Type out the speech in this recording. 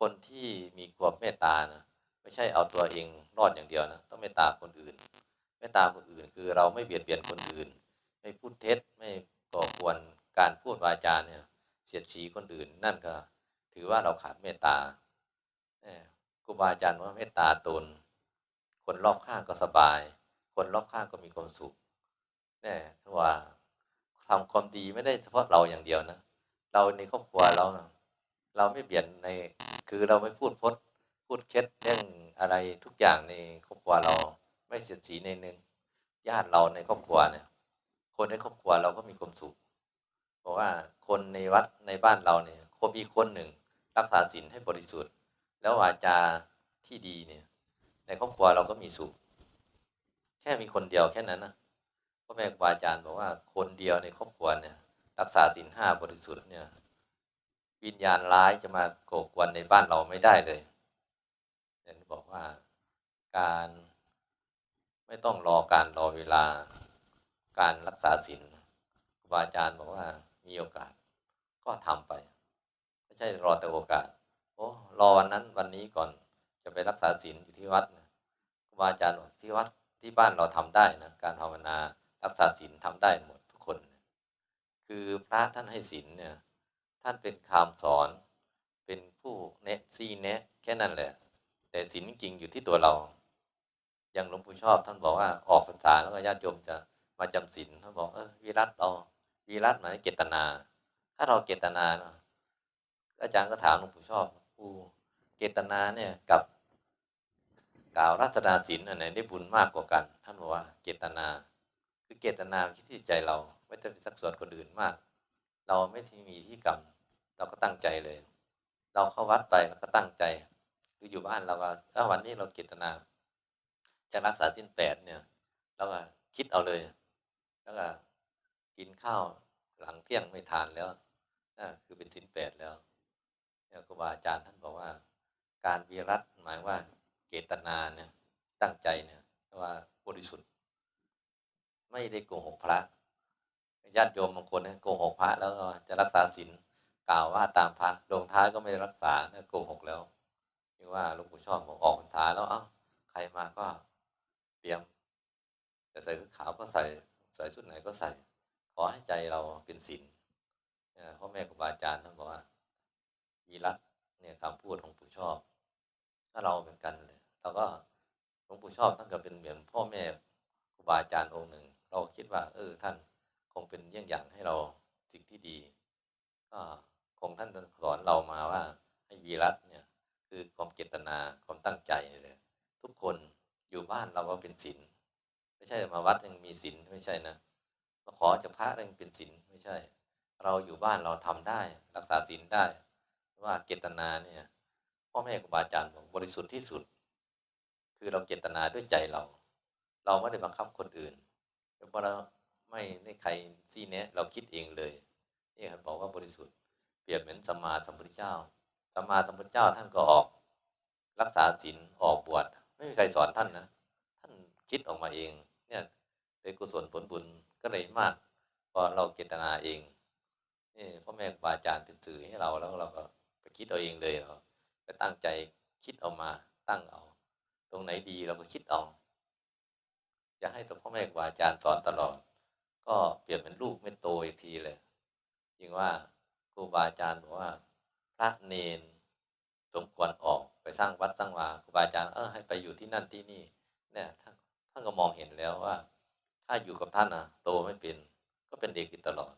คนที่มีความเมตตานะไม่ใช่เอาตัวเองรอดอย่างเดียวนะต้องเมตตาคนอื่นเมตตาคนอื่นคือเราไม่เบียดเบียนคนอื่น ไม่พูดเท็จไม่ก่อกวนการพูดวาจาเนี่ยเสียดสีคนอื่นนั่นก็ ถือว่าเราขาดเมตตาเอ่อครูบาอาจารย์ว่าเมตตาตน คนรอบข้างก็สบาย คนรอบข้างก็มีความสุขแน่ว่าทำความดีไม่ได้เฉพาะเราอย่างเดียวนะ เราในครอบครัวเรานะ เราไม่เบียดในคือเราไม่พูดพดพูดเคล็ดเรื่องอะไรทุกอย่างในครอบครัวเราไม่เสียดสีในหนึ่งญาติเราในครอบครัวเนี่ย คนในครอบครัวเราก็มีความสุขเพราะว่าคนในวัดในบ้านเราเนี่ยคนมีคนหนึ่ง รักษาศีลให้บริสุทธิ์ แล้ววาจาที่ดีเนี่ย ในครอบครัวเราก็มีสุข แค่มีคนเดียวแค่นั้นนะพ่อแม่ครูอาจารย์บอกว่าคนเดียวในครอบครัวเนี่ย รักษาศีลห้าบริสุทธิ์เนี่ย วิญญาณร้ายจะมาโกกวนในบ้านเราไม่ได้เลยอย่างที่บอกว่าการไม่ต้องรอการรอเวลาการรักษาศีลครูบาอาจารย์บอกว่ามีโอกาสก็ทำไป ไม่ใช่รอแต่โอกาสโอ้รอวันนั้นวันนี้ก่อนจะไปรักษาศีลอยู่ที่วัดนะครูบาอาจารย์บอกที่วัดที่บ้านเราทำได้นะการภาวนารักษาศีลทำได้หมดทุกคน คือพระท่านให้ศีลเนี่ย ท่านเป็นคำสอน เป็นผู้เนะซีเนะแค่นั้นแหละ แต่ศีลจริงอยู่ที่ตัวเรา อย่างหลวงปู่ชอบท่านบอกว่าออกพรรษาแล้วก็ญาติโยมจะมาจำศีลท่านบอกเออวิรัตเราวิรัตหมายเจตนา ถ้าเราเจตนานอะอาจารย์ก็ถามหลวงปู่ชอบปู่เจตนาเนี่ยกับกล่าวรัตนาศีลอันไหนได้บุญมากกว่ากัน ท่านบอกว่าเจตนา คือเจตนาที่ที่ใจเรา ไม่ต้องไปสักส่วนคนอื่นมาก เราไม่ที่มีที่กรรม เราก็ตั้งใจเลย เราเข้าวัดไปเราก็ตั้งใจหรืออยู่บ้านเราก็ถ้าวันนี้เราเจตนาจะรักษาสิ้นแปดเนี่ยเราก็คิดเอาเลย แล้วก็กินข้าวหลังเที่ยงไม่ทานแล้วนั่นคือเป็นสิ้นแปดแล้วเนี่ยครูบาอาจารย์ท่านบอกว่า การวิรัตหมายว่าเจตนาเนี่ยตั้งใจเนี่ยว่าบริสุทธิ์ ไม่ได้โกหกพระญาติโยมบางคนเนี่ยโกหกพระแล้วจะรักษาศีล กล่าวว่าตามพระลงท้ายก็ไม่ได้รักษาเนี่ยโกหกแล้วที่ว่าหลวงปู่ชอบบอกออกพรรษาแล้ว เอ้าใครมาก็เตรียมจะใส่ชุดขาวก็ใส่ใส่ชุดไหนก็ใส่ ขอให้ใจเราเป็นศีลเนี่ยพ่อแม่ครูบาอาจารย์ท่านบอกว่าวีรัตเนี่ยคำพูดของปู่ชอบ ถ้าเราเหมือนกันเลยเราก็หลวงปู่ชอบท่านก็เป็นเหมือนพ่อแม่ครูบาอาจารย์องค์หนึ่ง เราคิดว่า เออท่านคงเป็นเยี่ยงอย่างให้เราสิ่งที่ดี ก็ คงท่านสอนเรามาว่าให้วีรัตเนี่ยคือความเจตนาความตั้งใจเลยทุกคนอยู่บ้านเราก็เป็นศีลไม่ใช่มาวัดยังมีศีลไม่ใช่นะมาขอจะพระยังเป็นศีลไม่ใช่ เราอยู่บ้านเราทำได้ รักษาศีลได้ว่าเจตนาเนี่ยพ่อแม่ครูบาอาจารย์บอกบริสุทธิ์ที่สุด คือเราเจตนาด้วยใจเรา เราไม่ได้บังคับคนอื่นเพราะเราไม่ได้ใครซี่เนี้ยเราคิดเองเลยนี่ครับบอกว่าบริสุทธิ์ เปรียบเหมือนสัมมาสัมพุทธเจ้าสัมมาสัมพุทธเจ้าท่านก็ออกรักษาศีลออกบวชไม่มีใครสอนท่านนะ ท่านคิดออกมาเอง เนี่ยโดยกุศลผลบุญก็เลยมากเพราะเราเจตนาเองนี่พ่อแม่ครูบาอาจารย์เป็นสื่อให้เราแล้วเราก็ไปคิดเอาเองเลยเราไปตั้งใจคิดเอามาตั้งเอา ตรงไหนดีเราก็คิดเอาจะให้ตัวพ่อแม่ครูบาอาจารย์สอนตลอด ก็เปรียบเป็นลูกไม่โตอีกทีเลยยิ่งว่า รูบาอาจารย์บอกว่า พระเนนสมควรออกไปสร้างวัดสร้างวาครูบาอาจารย์เออให้ไปอยู่ที่นั่นที่นี่ เนี่ยท่านท่านก็มองเห็นแล้วว่า ถ้าอยู่กับท่านนะโตไม่เป็น ก็เป็นเด็กอยู่ตลอด